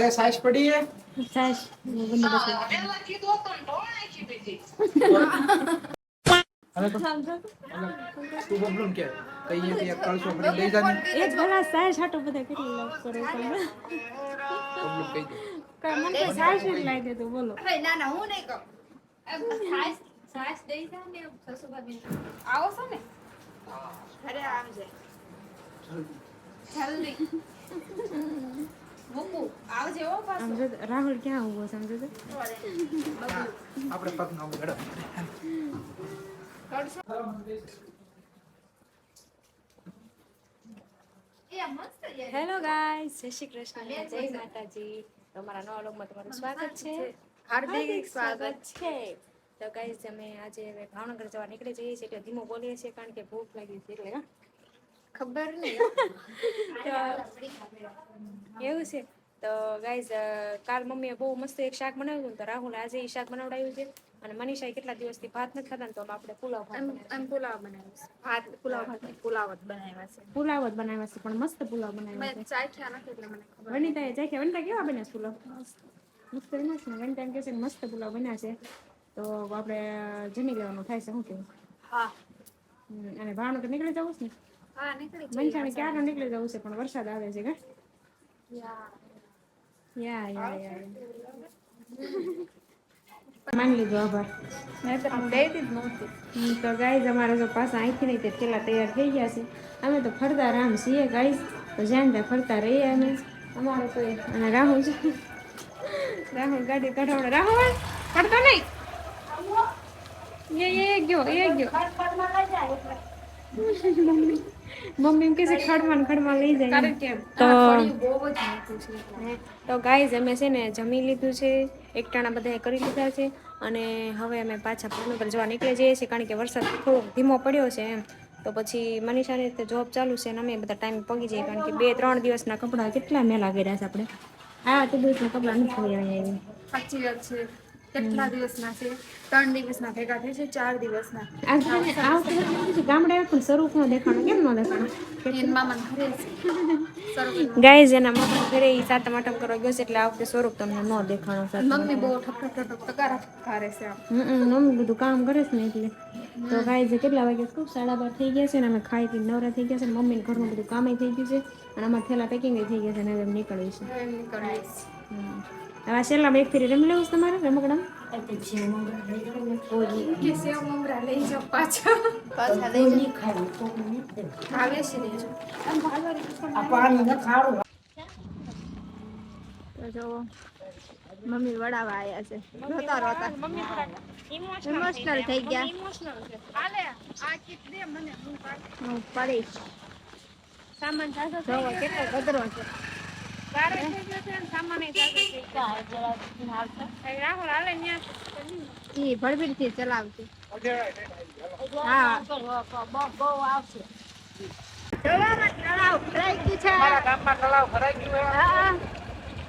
તે ઘરે સાઈસ પડી હે સાસ બંદોબસ્ત હવે તો તું બબલું કે કહીએ કે એક કળશો ભરી લઈ જાને એ જ ભલા સાસ હાટો બધા કેટલી લવ કરો તમે બબલું કહી દે કઈ મને તો સાસ જ લાવી દે તો બોલો ના ના હું નહીં કહું એમ છાશ છાશ દઈ જાવ ને સસુભાભી આવો છો ને ઘરે આવજે જલ્દી મૂકું આવજે હો આમ પાછું જો તો રાહુલ ક્યાં ઊભો સમજો છો આપણે પગ ના ગડો એ મસ્ત યાર. હેલો ગાઈસ જય શ્રી કૃષ્ણ. જય માતાજી. તમારા નવા લોગમાં તમારું સ્વાગત છે. હાર્દિક સ્વાગત છે. તો ગાઈસ અમે આજે ભાવનગર જવા નીકળી જઈએ છીએ. એટલે ધીમો બોલીએ છીએ કારણ કે ભૂખ લાગી છે એટલે હા. ખબર નહીં. એવું છે. તો ગાઈઝ કાલ મમ્મીએ બહુ મસ્ત એક શાક બનાવ્યું તો રાહુલ આજે એ શાક બનાવડાવ્યું છે. અને મનીષાએ કેટલા દિવસથી ભાત નથી ખાતા ને તો આપણે પુલાવ એમ પુલાવ બનાવ્યો ભાત પુલાવ ભાત પુલાવ જ બનાવ્યા છે. પુલાવ જ બનાવ્યા છે પણ મસ્ત પુલાવ બનાવ્યા છે. ચાખ્યા નથી એટલે મને ખબર વનિતાએ ચાખ્યા. વનિતા કેવા બન્યા છે પુલાવ? મસ્ત બન્યા છે ને. વનિતા એમ કહે છે મસ્ત પુલાવ બન્યા છે. તો આપણે જમી લેવાનું થાય છે શું કેવું હા. અને અને ભાવનગર નીકળી જવું છે ને. હા નીકળી મંચાણે ક્યારે નીકળી જવું છે પણ વરસાદ આવે છે કે યા યા યા યા માની લીધો આભાર મેં તો દેતી જ નહોતી હમ, તો ગાઈઝ અમારા જો પાછા અહીંથી નહીં તે થેલા તૈયાર થઈ ગયા છે અમે તો ફરતા રામ છીએ ગાઈઝ તો જ્યાં ત્યાં ફરતા રહીએ અમે અમારે તો એ- અને રાહુલ છે રાહુલ ગાડી કઢાવડે રાહુલ પડતો નહીં એ એ ગયો એ ગયો મમ્મી એમ કહે છે ખડમાં ખડમાં લઈ જાય. તો. તો ગાઈઝ અમે છે ને જમી લીધું છે એકટાણા બધાએ કરી લીધા છે અને હવે અમે પાછા ભાવનગર જવા નીકળી જઈએ છીએ કારણ કે વરસાદ થોડોક ધીમો પડ્યો છે એમ. તો પછી મનીષાની રીતે જોબ ચાલુ છે અને અમે બધા ટાઈમ પગી જઈએ કારણ કે બે ત્રણ દિવસના કપડાં કેટલા મેલા કર્યા છે આપણે. આ તે દિવસના કપડાં નથી સાચી વાત છે. કેટલા દિવસના છે? ત્રણ દિવસના ભેગા થઈ છે ચાર દિવસના. આ વખતે ગામડે પણ સ્વરૂપ ન દેખાણો કેમ ન દેખાણો? ગાઈઝ એના મમ્મી ઘરે ઈ સાતમ આઠમ કરવા ગયો છે એટલે આ વખતે સ્વરૂપ તમને ન દેખાણો મમ્મી બહુ ઠક ઠક ઠક ઠક કરે છે હમ મમ્મી બધું કામ કરે છે ને એટલે. તો ગાય કેટલા વાગે ખૂબ સાડા બાર થઈ ગયા છે ને અમે ખાઈ પી નવરા થઈ ગયા છે ને મમ્મીને ઘરનું બધું કામે થઈ ગયું છે. અને અમારે થેલા પેકિંગ થઈ ગયા છે ને હવે છીએ હવે આ છેલ્લા એક ફેરી રમી લેવું તમારે રમકડા મમ્મી વડાવા આવ્યા છે રોતા રોતા ઇમોશનલ થઈ ગયા હું પડીશ સામાન કેટલો ગદરો છે ઈ ભડભીડથી ચલાવતી હા જોવામાં તળાવ ભરાઈ ગયું છે ગામમાં તળાવ ભરાઈ ગયું હા.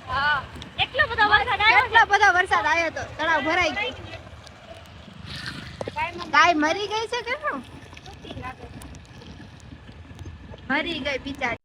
હા. એટલો બધો વરસાદ આવ્યો કેટલો બધો વરસાદ આવ્યો તો તળાવ ભરાઈ ગયું. ગાય મરી ગઈ છે કે શું? મરી ગઈ બિચારી.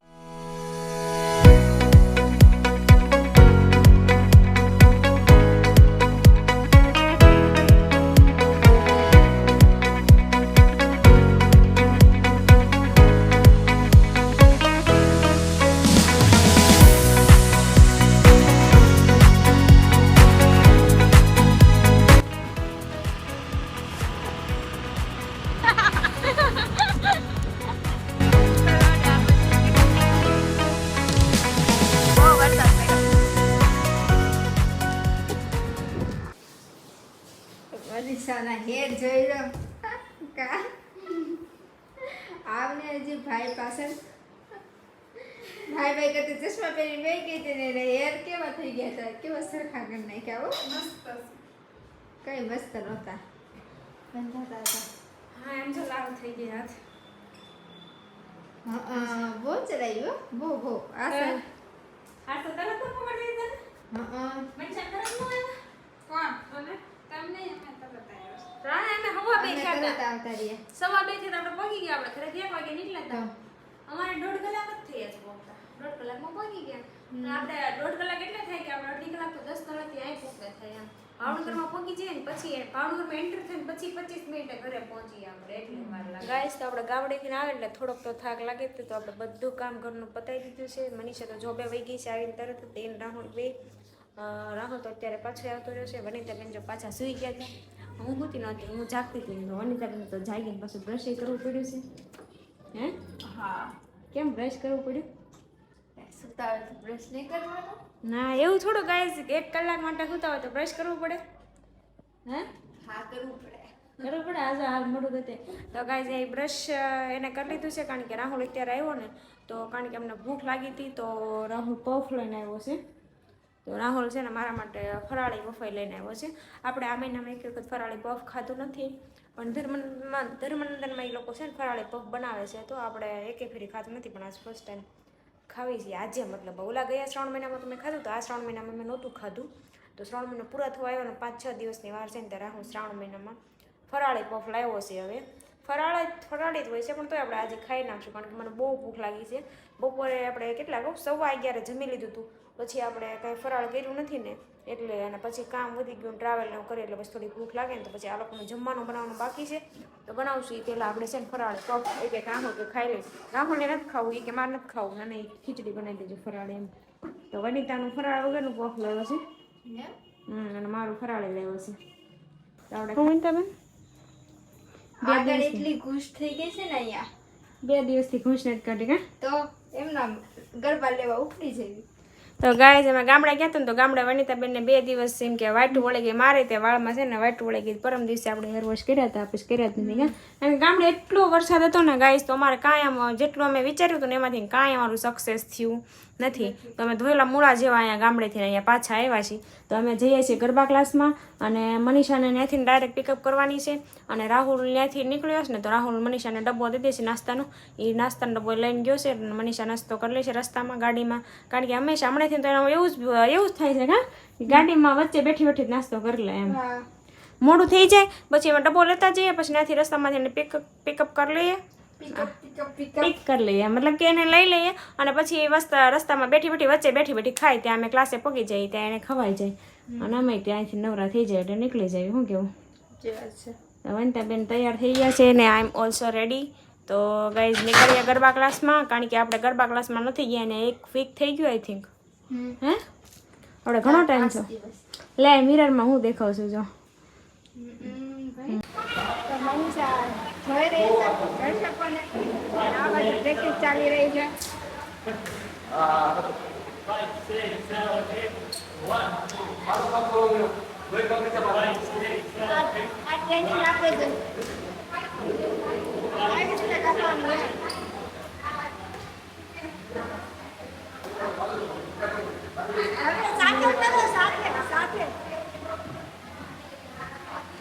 મનીષાના હેર જોઈ લો. કા? આવને હજી ભાઈ પાસે ભાઈ ભાઈ કરતે ચશ્મા પહેરી બેસી ગઈ હતી ને હેર કેવા થઈ ગયા હતા? કેવા સરખા કરી નાખ્યા હો. મસ્ત. કઈ મસ્ત નહોતા. બંધાતા હતા. હા એમ તો લાલ થઈ ગયા હાથ. હા, બહુ ચડાયું હો. બહુ બહુ. આ સર હા તો તરત તો પકડી લીધા હા, હા. મનસા તરત નો આવ્યા? કોણ? અમે તમને અમે તરત આવ્યા રાણા અમે હવા બે અમે ગયા તરત હતા. સવા બેથી આપણે પહોંચી ગયા આપણે ઘરે એક વાગે નીકળ્યા તો હતા અમારે દોઢ કલાક જ થયા છે પહોંચતા દોઢ કલાકમાં પહોંચી ગયા. આપણે દોઢ કલાક એટલે થાય વાગ્યા થાય. એમ ભાવનગરમાં પહોંચી જઈએ ને પછી ભાવનગરમાં એન્ટર થઈને પછી પચીસ મિનિટે ઘરે પહોંચીએ આપણે. એટલે વાર લાગે. ગાઈસ તો આપણે ગામડેથી આવે એટલે થોડોક તો થાક લાગે તો આપણે બધું કામ ઘરનું પતાવી દીધું છે. મનીષા તો જોબે વહી ગઈ છે આવીને તરત જ રાહુલ બે રાહુલ તો અત્યારે પાછો આવતો રહ્યો છે. વનિતાબેન જો પાછા સૂઈ ગયા છે. હું હોતી નહોતી હું જાગતી હતી. વનિતાબેન તો જાગીને પાછું બ્રશ કરવું પડ્યું છે. હે? હા. કેમ બ્રશ કરવું પડ્યું? સુતા હોય તો બ્રશ નહીં કરવાનો? ના એવું થોડું ગાઈસ એક કલાક માટે સુતા હોય તો બ્રશ કરવું પડે. હે? હા કરવું પડે. કરવું પડે? આજે હાલ મોડું ગતે. તો ગાય એ બ્રશ એને કરી લીધું છે કારણ કે રાહુલ અત્યારે આવ્યો ને તો કારણ કે અમને ભૂખ લાગી હતી તો રાહુલ પફ લઈને આવ્યો છે. તો રાહુલ છે ને મારા માટે ફરાળી બફાઈ લઈને આવ્યો છે. આપણે આ મહિનામાં એક વખત ફરાળી પફ ખાધું નથી, પણ ધર્મમાં ધર્મનંદનમાં એ લોકો છે ને ફરાળી પફ બનાવે છે, તો આપણે એકે ફેરી ખાધું નથી, પણ આજ ફર્સ્ટ ટાઈમ ખાવી છે. આજે મતલબ ઓલા ગયા શ્રાવણ મહિનામાં તો મેં ખાધું તો આ શ્રાવણ મહિનામાં મેં નહોતું ખાધું. તો શ્રાવણ મહિનો પૂરા થવા આવ્યો અને પાંચ છ દિવસની વાર છે ને ત્યારે હું શ્રાવણ મહિનામાં ફરાળી પફ લાવ્યો છે હવે. ફરાળ, ફરાળી જ હોય છે, પણ તોય આપણે આજે ખાઈ નાખશું, કારણ કે મને બહુ ભૂખ લાગી છે. બપોરે આપણે કેટલા કહું, સવા અગિયારે જમી લીધું હતું પછી આપણે કાંઈ ફરાળ કર્યું નથી ને એટલે અને પછી કામ વધી ગયું ટ્રાવેલ ને કરીએ એટલે પછી થોડી ભૂખ લાગે ને તો પછી આ લોકોનું જમવાનું બનાવવાનું બાકી છે. તો બનાવશું એ પહેલાં આપણે છે ને ફરાળ પફ એ કે રાહુલ કે ખાઈ લઈશ. રાહુલને નથી ખાવું એ કે મારે નથી ખાવું અને ખીચડી બનાવી દેજો ફરાળ એમ. તો વનિતાનું ફરાળ વગરનું પોખ લેવો છે? હમ અને મારું ફરાળે લેવો છે. તો આપણે વનિતાબેન? આગળ એટલી ખુશ થઈ ગઈ છે ને અહીંયા. બે દિવસથી ખુશ નથી કરતી કા? તો એમના ગરબા લેવા ઉપડી જવી તો ગાય અમે ગામડા ગયા હતા તો ગામડા વનિતાબેનને બે દિવસ એમ કે વાટું વળી ગઈ, મારે તે વાળમાં છે ને વાટું વળી ગઈ પરમ દિવસે આપણે હેર વોશ કર્યા હતા પછી કર્યા જ નથી કા ગામડે એટલો વરસાદ હતો ને ગાય તો અમારે કાંઈ આમ જેટલું અમે વિચાર્યું હતું ને એમાંથી કાંઈ અમારું સક્સેસ થયું. નથી. તો અમે ધોયેલા મૂળા જેવા અહીંયા ગામડેથી અહીંયા પાછા આવ્યા છીએ. તો અમે જઈએ છીએ ગરબા ક્લાસમાં અને મનીષાને ત્યાંથી ડાયરેક્ટ પિકઅપ કરવાની છે. અને રાહુલ ત્યાંથી નીકળ્યો છે ને તો રાહુલ મનીષાને ડબ્બો દે છે નાસ્તાનો. એ નાસ્તાનો ડબ્બો લઈને ગયો છે મનીષા નાસ્તો કરી લે છે રસ્તામાં ગાડીમાં. કારણ કે હંમેશા હમણાંથી તો એનું એવું જ એવું જ થાય છે હા ગાડીમાં વચ્ચે બેઠી બેઠી જ નાસ્તો કરી લે એમ. મોડું થઈ જાય પછી એમાં ડબ્બો લેતા જઈએ પછી ત્યાંથી રસ્તામાંથી એને પિકઅપ પિકઅપ કરી લઈએ. પિક કરી લઈએ. મતલબ કે એને લઈ લઈએ અને પછી એ વસ્તા રસ્તામાં બેઠી બેઠી વચ્ચે બેઠી બેઠી ખાય. ત્યાં અમે ક્લાસે પગી જઈએ ત્યાં એને ખવાઈ જાય. અને અમે ત્યાંથી નવરા થઈ જાય એટલે નીકળી જાય. શું કેવું? વનિતાબેન તૈયાર થઈ ગયા છે ને આઈ એમ ઓલ્સો રેડી તો ગાઈઝ નીકળીએ ગરબા ક્લાસમાં કારણ કે આપણે ગરબા ક્લાસમાં નથી ગયા ને એક વીક થઈ ગયું આઈ થિંક. હે? આપણે ઘણો ટાઈમ છે લે મિરરમાં હું દેખાઉં છું જો જોઈ રહી છે દર્શકોને આ બાજુ પ્રેક્ટિસ ચાલી રહી છે. આ ટ્રેનિંગ આપે છે આવી રીતે કરવાનું હોય. હવે સાથે કરો સાથે સાથે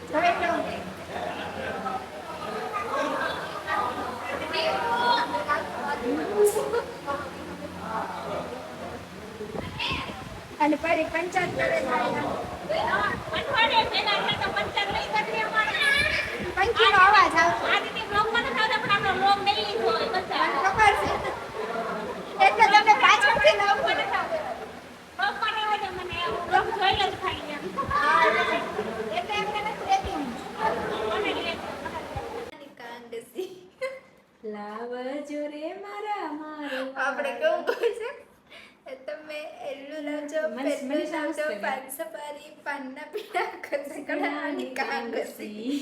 જોઈ લો અને ફરી પંચાયત કરે પંખીનો અવાજ. લાવજો રે મારા મારો આપણે કેવું કહે છે સફારી પાનના પીડા કસકડાની કાંગસી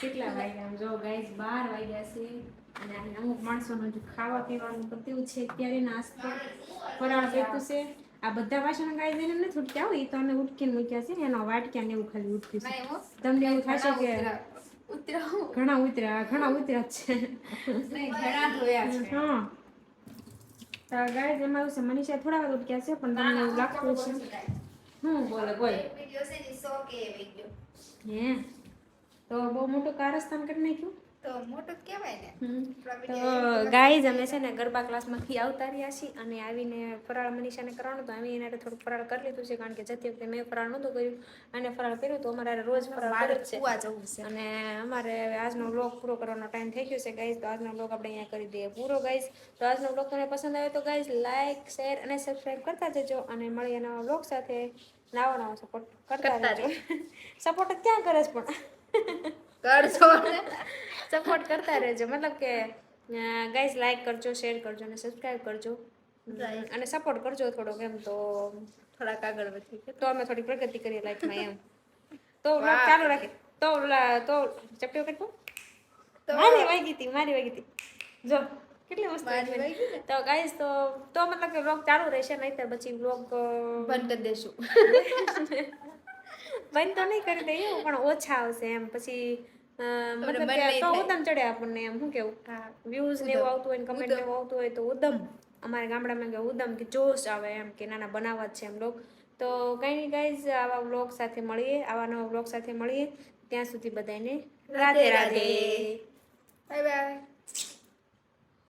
કેટલા વાગ્યા આમ જો ગાઈસ બાર વાગ્યા છે અને અમુક માણસોનું જો ખાવા પીવાનું પત્યું છે ત્યારે નાસ્તો ફરાળ પીતું છે. આ બધા વાસણ ગાઈ દઈને નથી ઉઠક્યા હોય એ તો અમે ઉટકીને મૂક્યા છે એનો વાટક્યા ને એવું ખાલી ઉઠક્યું છે. તમને એવું થશે કે ઘણા ઉતર્યા ઘણા ઉતર્યા છે. ઘણા ધોયા છે. હા. તો ગાઈસ એમાં એવું છે મનીષા થોડા વાર ઉઠક્યા છે પણ તમને એવું લાગતું છે હું બોલે બોલ. હે? તો બહુ મોટું કારસ્તાન કરી નાખ્યું? તો ગાઈઝ અમે છે ને ગરબા ક્લાસમાંથી આવતા રહ્યા છીએ અને આવીને ફરાળ મનીષાને કરવાનું તો અમે એને થોડુંક ફરાળ કરી લીધું છે કારણ કે જતી વખતે મેં ફરાળ નહોતું કર્યું. અને ફરાળ કર્યું તો અમારે રોજ ફરાળ કરે છે. અને અમારે આજનો બ્લોગ પૂરો કરવાનો ટાઈમ થઈ ગયો છે ગાઈઝ તો આજનો બ્લોગ આપણે અહીંયા કરી દઈએ પૂરો ગાઈઝ તો આજનો બ્લોગ તમને પસંદ આવ્યો તો ગાઈઝ લાઈક શેર અને સબસ્ક્રાઈબ કરતા જજો અને મળીએ નવા બ્લોગ સાથે. નવો નવો સપોર્ટ કરતા રહેજો. સપોર્ટ ક્યાં કરે છે પણ? કરજો સપોર્ટ કરતા રહેજો. મતલબ કે ગાઈઝ લાઈક કરજો શેર કરજો અને સબસ્ક્રાઈબ કરજો. અને સપોર્ટ કરજો થોડોક એમ તો. થોડાક આગળ વધી તો અમે થોડી પ્રગતિ કરીએ લાઈફમાં એમ. તો ચાલુ રાખે તો તો ચપટી વખત તો મારી વાગી હતી મારી વાગી હતી. જો કેટલી મસ્ત ને? તો ગાઈઝ તો તો મતલબ કે વ્લોગ ચાલુ રહેશે નહીંતર પછી વ્લોગ બંધ કરી દેશું. બંધ તો નહીં કરી દઈએ પણ ઓછા આવશે એમ. પછી મતલબ કે તો. ઉદમ ચડે આપણને એમ શું કેવું? વ્યૂઝ ને એવું આવતું હોય ને કમેન્ટ એવું આવતું હોય તો ઉદમ. અમારા ગામડામાં કે ઉદમ કે જોશ આવે એમ કે નાના બનાવવા છે એમ લોક. તો કંઈ નહીં ગાઈઝ આવા બ્લોગ સાથે મળીએ આવા નવા બ્લોગ સાથે મળીએ. ત્યાં સુધી બધાને રાધે રાધે બાય બાય